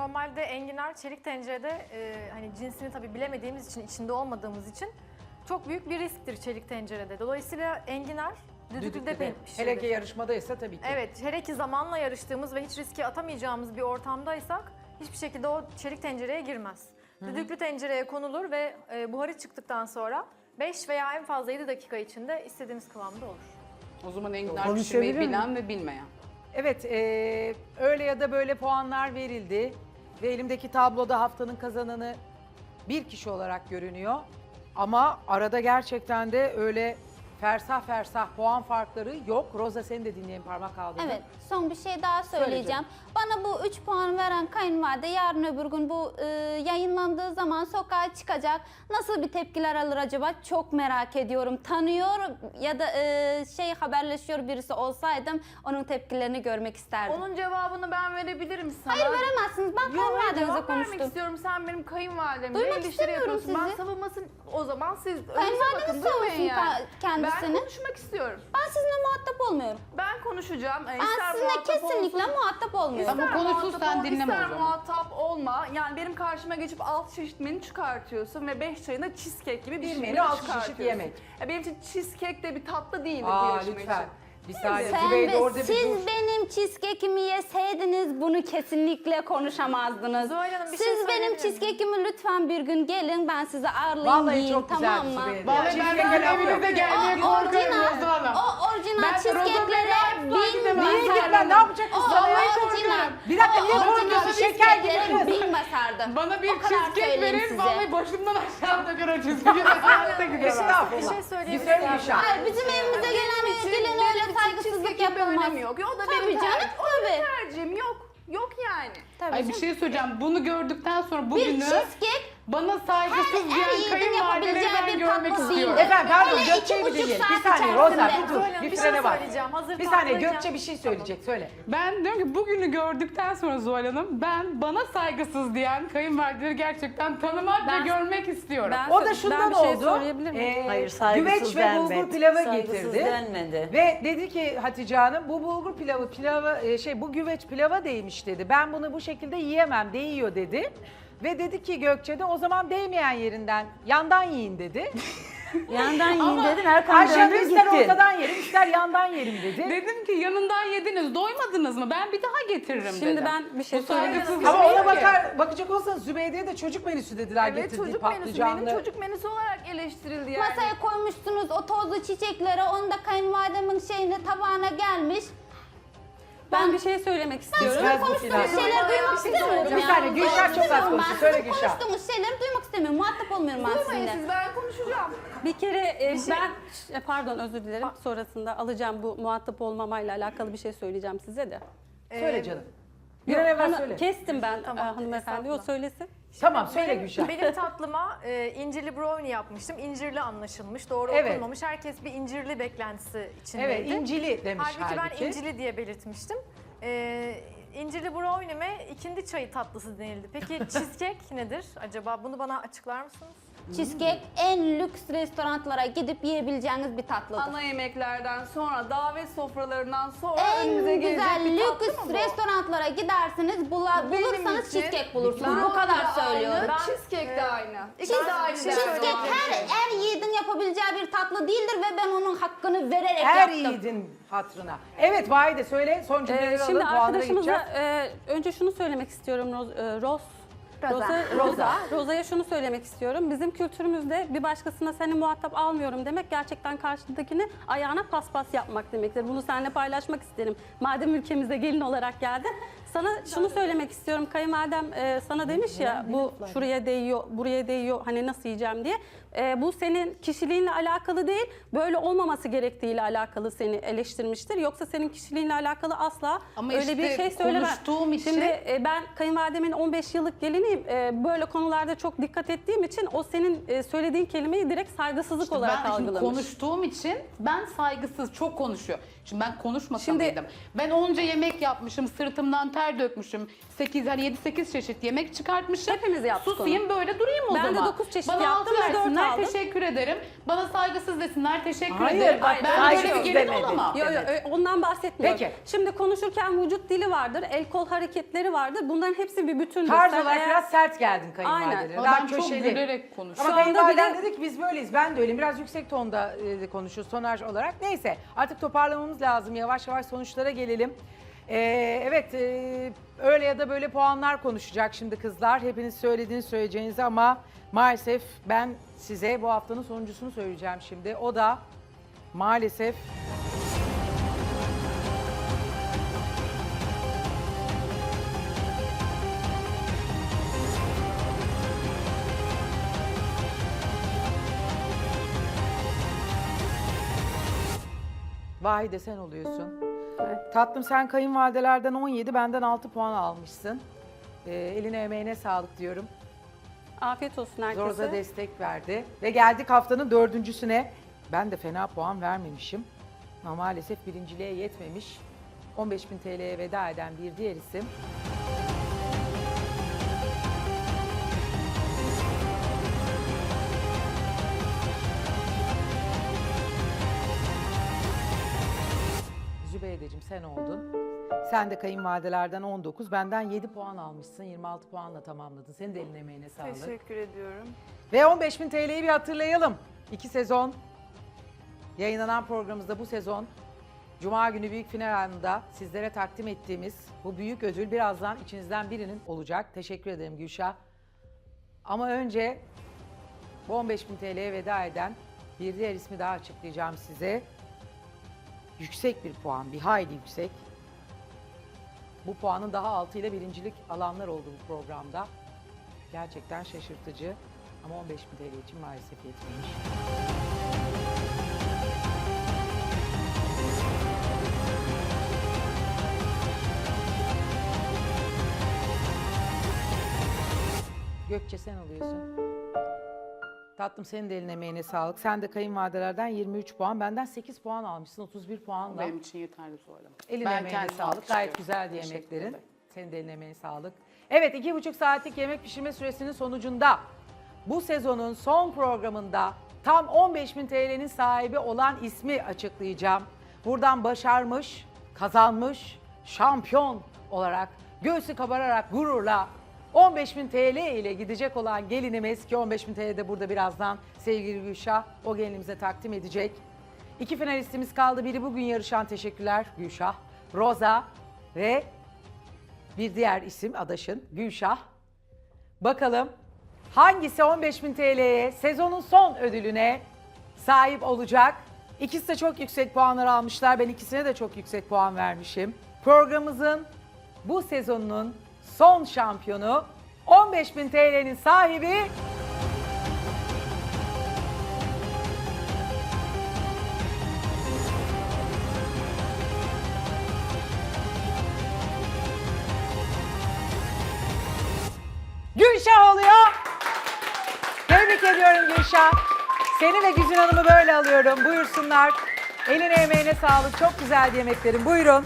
Normalde enginar çelik tencerede e, hani cinsini tabii bilemediğimiz için, içinde olmadığımız için çok büyük bir risktir çelik tencerede. Dolayısıyla enginar düdüklüde pe- Hele ki pişirilir. yarışmadaysa tabii ki. Evet, hele ki zamanla yarıştığımız ve hiç riske atamayacağımız bir ortamdaysak hiçbir şekilde o çelik tencereye girmez. Düdüklü tencereye konulur ve e, buharı çıktıktan sonra 5 veya en fazla 7 dakika içinde istediğimiz kıvamda olur. O zaman enginar Konuşabilir pişirmeyi miyim? bilen ve bilmeyen. Evet, eee, öyle ya da böyle puanlar verildi. Ve elimdeki tabloda haftanın kazananı bir kişi olarak görünüyor. Ama arada gerçekten de öyle fersah fersah puan farkları yok. Roza seni de dinleyelim parmak kaldırdın. Evet, son bir şey daha söyleyeceğim. Bana bu 3 puan veren kayınvalide yarın öbür gün bu e, yayınlandığı zaman sokağa çıkacak. Nasıl bir tepkiler alır acaba? Çok merak ediyorum. Tanıyor ya da e, şey haberleşiyor birisi olsaydım onun tepkilerini görmek isterdim. Onun cevabını ben verebilirim sana. Hayır veremezsiniz. Ben Yok, hayır, kayınvalidenize cevap vermek konuştum. istiyorum. Sen benim kayınvalidemle Duymak eleştiri istemiyorum yapıyorsun. Ben sizi. savunmasın o zaman siz önünüze Kayınvalideniz savunsun yani. ka- kendisini. Ben konuşmak istiyorum. Ben sizinle muhatap olmuyorum. Ben konuşacağım. Ee, Ben ister sizinle muhatap kesinlikle olsun, muhatap olmuyorum. İster konuşsun, muhatap sen ol, dinleme o ister zaman. muhatap olma. Yani benim karşıma geçip alt çeşit menü çıkartıyorsun ve beş çayında cheesecake gibi bir, Bir şey menü, altı çeşit çıkartıyorsun. yemek. Ya benim için cheesecake de bir tatlı değildir bu Aa yarışma lütfen. için. Bir saniye Sen Zübeyde ve orada bir siz dur. benim cheesecake'imi yeseydiniz bunu kesinlikle konuşamazdınız. Zuhal Hanım, bir siz şey benim söyleyebilir miyim? cheesecake'imi lütfen bir gün gelin ben sizi ağırlayayım Vallahi yiyin çok güzel tamam mı? Zübeyde. Vallahi ben Evinize gelmeye korkuyorum Rozan Hanım. o orijinal Ben cheesecake'lere bin gidemem. gitmem? Ne yapacak kız? Vallahi korkuyorum. Bir dakika, niye korkuyorsun? Şeker gibi kız. bin basardım. Bana bir cheesecake verin, vallahi başımdan aşağı takır o. Estağfurullah. Bir şey söyleyebilir Güzel miyim? Gülşah. Hayır bizim evimize gelen gelin öyle saygısızlık bir yapılmaz. yok. O da benim tercihim. O da benim tercihim yok. Yok yani. Tabii Ay bir şey söyleyeceğim. Bunu gördükten sonra Bir bugünü cheesecake bana saygısız her diyen yiğidin kayınvalideleri yapabileceği ben bir görmek tatlı istiyorum. değildir. Efendim pardon Hele bir buçuk dinleyelim. saat Bir saniye Roza içerisinde. bir dur. Hanım, Bir bir frene şey bak. söyleyeceğim. Hazır Bir saniye Gökçe bir şey söyleyecek. Söyle. Ben diyorum ki bugünü gördükten sonra Zuhal Hanım ben bana saygısız diyen kayınvalideleri gerçekten tanımak Ben- ve görmek istiyorum. Ben- O da şundan bir şey oldu. söyleyebilir miyim? Ee, Hayır saygısız güveç ve bulgur pilavı Saygısız getirdi. denmedi. Ve dedi ki Hatice Hanım bu bulgur pilavı pilava e, şey bu güveç pilava değmiş dedi. Ben bunu bu şekilde yiyemem değiyor dedi. Ve dedi ki Gökçe de o zaman değmeyen yerinden yandan yiyin dedi. Yandan yiyin dedim Erkan Ayşe döndü ister gitti. ortadan yerim ister yandan yerim dedi. Dedim ki yanından yediniz, doymadınız mı? Ben bir daha getiririm Şimdi dedim. ben bir şey Bu saygısızlık söyleyeyim. Ama değil ona bakar bakacak olsanız Zübeyde'ye de çocuk menüsü dediler Evet getirdiği çocuk menüsü patlıcanlı. benim çocuk menüsü olarak eleştirildi yani. Masaya koymuşsunuz o tozlu çiçekleri, onu da kayınvalidemin şeyine tabağına gelmiş. Ben bir şey söylemek istiyorum. Bu Konuştuğumuz şeyleri duymak Bir şey istemiyorum Bir ya. saniye, Gülşah çok az konuştu. ben. Söyle Gülşah. Konuştuğumuz şeyleri duymak istemiyorum. Muhatap olmuyorum ben Duymayın sizinle. siz ben konuşacağım. Bir kere e, ben e, pardon özür dilerim. Sonrasında alacağım bu muhatap olmamayla alakalı bir şey söyleyeceğim size de. Söyle canım. Bir an evvel söyle. Kestim ben Tamam, e, hanımefendi o estağfurullah. söylesin. Tamam söyle Benim, Gülşah. benim tatlıma e, incirli brownie yapmıştım. İncirli anlaşılmış. Doğru Evet. okunmamış. Herkes bir incirli beklentisi içindeydi. Evet incili demiş Halbuki, halbuki. ben incili diye belirtmiştim. E, incirli brownie'me ikindi çayı tatlısı denildi. Peki cheesecake nedir acaba? Bunu bana açıklar mısınız? Cheesecake en lüks restoranlara gidip yiyebileceğiniz bir tatlıdır. Ana yemeklerden sonra davet sofralarından sonra en önümüze gelecek güzel bir tatlı lüks mı bu? restoranlara gidersiniz, bula, Benim bulursanız için- cheesecake bulursunuz. Bu kadar da söylüyorum. Aynı, Ben- cheesecake de aynı. İkisi de aynı. Cheesecake her, her yiğidin yapabileceği bir tatlı değildir ve ben onun hakkını vererek Her yaptım. yiğidin hatrına. Evet Vahide söyle son cümleleri şimdi alalım puanlara arkadaşımıza gideceğiz. e, önce şunu söylemek istiyorum Roz, e, Roz Roza. Roza, Roza. Roza'ya şunu söylemek istiyorum. Bizim kültürümüzde bir başkasına seni muhatap almıyorum demek gerçekten karşıdakini ayağına paspas yapmak demektir. Bunu seninle paylaşmak isterim. Madem ülkemize gelin olarak geldin. Sana şunu söylemek istiyorum. Kayınvalidem e, sana demiş ya bu şuraya değiyor, buraya değiyor hani nasıl yiyeceğim diye. E, bu senin kişiliğinle alakalı değil, böyle olmaması gerektiğiyle alakalı seni eleştirmiştir. Yoksa senin kişiliğinle alakalı asla Ama öyle işte bir şey söylemem. konuştuğum için- Şimdi e, ben kayınvalidemin 15 yıllık geliniyim. E, böyle konularda çok dikkat ettiğim için o senin e, söylediğin kelimeyi direkt saygısızlık olarak ben şimdi algılamış. konuştuğum için ben saygısız çok konuşuyor. Şimdi ben konuşmasam Şimdi- mıydım? Ben onca yemek yapmışım, sırtımdan ter dökmüşüm. 8 hani 7 8 çeşit yemek çıkartmışım. Hepimiz yaptık Susayım böyle durayım o Ben de zaman. dokuz çeşit Bana yaptım ve dört versinler, aldım. teşekkür ederim. Bana saygısız desinler, teşekkür Hayır, ederim. bak, ben böyle bir saygısız gelin demedin. olamam. Yo, yo, ö- ondan bahsetmiyorum. Peki. Şimdi konuşurken vücut dili vardır, el kol hareketleri vardır. Bunların hepsi bir bütündür. Tarz Sen olarak eğer- biraz sert geldin kayınvalidene. Aynen. Ama Daha ben çok köşeli. gülerek konuşuyorum. Ama Şu anda kayınvaliden bile- dedi ki biz böyleyiz. Ben de öyleyim. Biraz yüksek tonda e, konuşuyoruz tonaj olarak. Neyse artık toparlamamız lazım. Yavaş yavaş sonuçlara gelelim. Ee, evet e, öyle ya da böyle puanlar konuşacak şimdi kızlar. Hepiniz söylediğiniz söyleyeceğinizi ama maalesef ben size bu haftanın sonuncusunu söyleyeceğim şimdi. O da maalesef Vahide sen oluyorsun. Tatlım sen kayınvalidelerden 17, benden 6 puan almışsın. Ee, eline emeğine sağlık diyorum. Afiyet olsun herkese. Zorza destek verdi. Ve geldik haftanın dördüncüsüne. Ben de fena puan vermemişim. Ama maalesef birinciliğe yetmemiş. 15.000 TL'ye veda eden bir diğer isim. Zübeydeciğim sen oldun. Sen de kayınvalidelerden 19, benden 7 puan almışsın. 26 puanla tamamladın. Senin de eline emeğine sağlık. Teşekkür ediyorum. Ve 15.000 TL'yi bir hatırlayalım. İki sezon yayınlanan programımızda bu sezon Cuma günü büyük final anında sizlere takdim ettiğimiz bu büyük ödül birazdan içinizden birinin olacak. Teşekkür ederim Gülşah. Ama önce bu 15.000 TL'ye veda eden bir diğer ismi daha açıklayacağım size. Yüksek bir puan, bir hayli yüksek. Bu puanın daha altıyla birincilik alanlar oldu bu programda. Gerçekten şaşırtıcı ama 15.000 TL için maalesef yetmemiş. Gökçe sen oluyorsun. Tatlım senin de eline emeğine sağlık. Sen de kayınvalidelerden 23 puan, benden 8 puan almışsın 31 puanla. Benim için yeterli söylem. Eline Ben emeğine sağlık. Gayet güzeldi Teşekkür yemeklerin. ederim. Senin de eline emeğine sağlık. Evet iki buçuk saatlik yemek pişirme süresinin sonucunda bu sezonun son programında tam 15.000 TL'nin sahibi olan ismi açıklayacağım. Buradan başarmış, kazanmış, şampiyon olarak göğsü kabararak gururla 15.000 TL ile gidecek olan gelinimiz ki 15.000 TL de burada birazdan sevgili Gülşah o gelinimize takdim edecek. İki finalistimiz kaldı. Biri bugün yarışan teşekkürler Gülşah. Roza ve bir diğer isim adaşın Gülşah. Bakalım hangisi 15.000 TL'ye sezonun son ödülüne sahip olacak? İkisi de çok yüksek puanlar almışlar. Ben ikisine de çok yüksek puan vermişim. Programımızın bu sezonunun son şampiyonu 15.000 TL'nin sahibi Gülşah oluyor. Tebrik ediyorum Gülşah. Seni ve Güzin Hanım'ı böyle alıyorum. Buyursunlar. Eline emeğine sağlık. Çok güzel yemeklerin. Buyurun.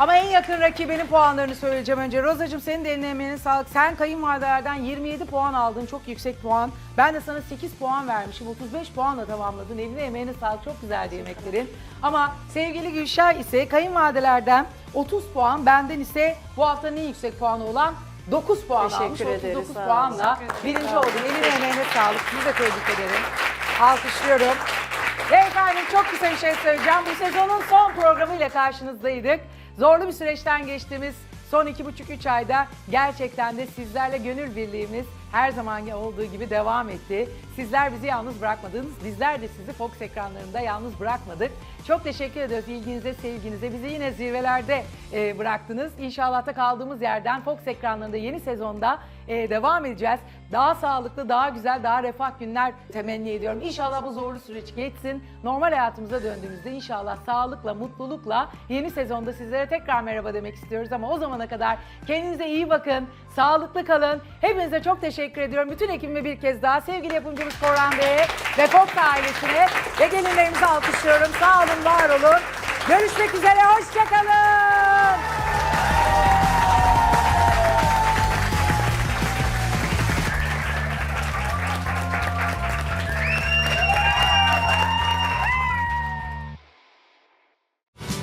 Ama en yakın rakibinin puanlarını söyleyeceğim önce. Rozacığım senin de eline emeğine sağlık. Sen kayınvalidelerden 27 puan aldın. Çok yüksek puan. Ben de sana 8 puan vermişim. 35 puanla tamamladın. Eline emeğine sağlık. Çok güzeldi yemeklerin. Ama sevgili Gülşah ise kayınvalidelerden 30 puan. Benden ise bu haftanın en yüksek puanı olan 9 puan Teşekkür almış. ederiz, 39 sağ olun. puanla birinci oldun. Eline emeğine sağlık. Sizi de tebrik ederim. Alkışlıyorum. Ve efendim çok kısa bir şey söyleyeceğim. Bu sezonun son programıyla karşınızdaydık. Zorlu bir süreçten geçtiğimiz son iki buçuk üç ayda gerçekten de sizlerle gönül birliğimiz her zamanki olduğu gibi devam etti. Sizler bizi yalnız bırakmadınız. Bizler de sizi Fox ekranlarında yalnız bırakmadık. Çok teşekkür ediyoruz ilginize, sevginize. Bizi yine zirvelerde e, bıraktınız. İnşallah da kaldığımız yerden Fox ekranlarında yeni sezonda e, devam edeceğiz. Daha sağlıklı, daha güzel, daha refah günler temenni ediyorum. İnşallah bu zorlu süreç geçsin. Normal hayatımıza döndüğümüzde inşallah sağlıkla, mutlulukla yeni sezonda sizlere tekrar merhaba demek istiyoruz. Ama o zamana kadar kendinize iyi bakın, sağlıklı kalın. Hepinize çok teşekkür ediyorum. Bütün ekibime bir kez daha sevgili yapımcımız Korhan Bey'e ve Fox ailesine ve gelinlerimizi alkışlıyorum. Sağ olun, var olun. Görüşmek üzere, hoşçakalın.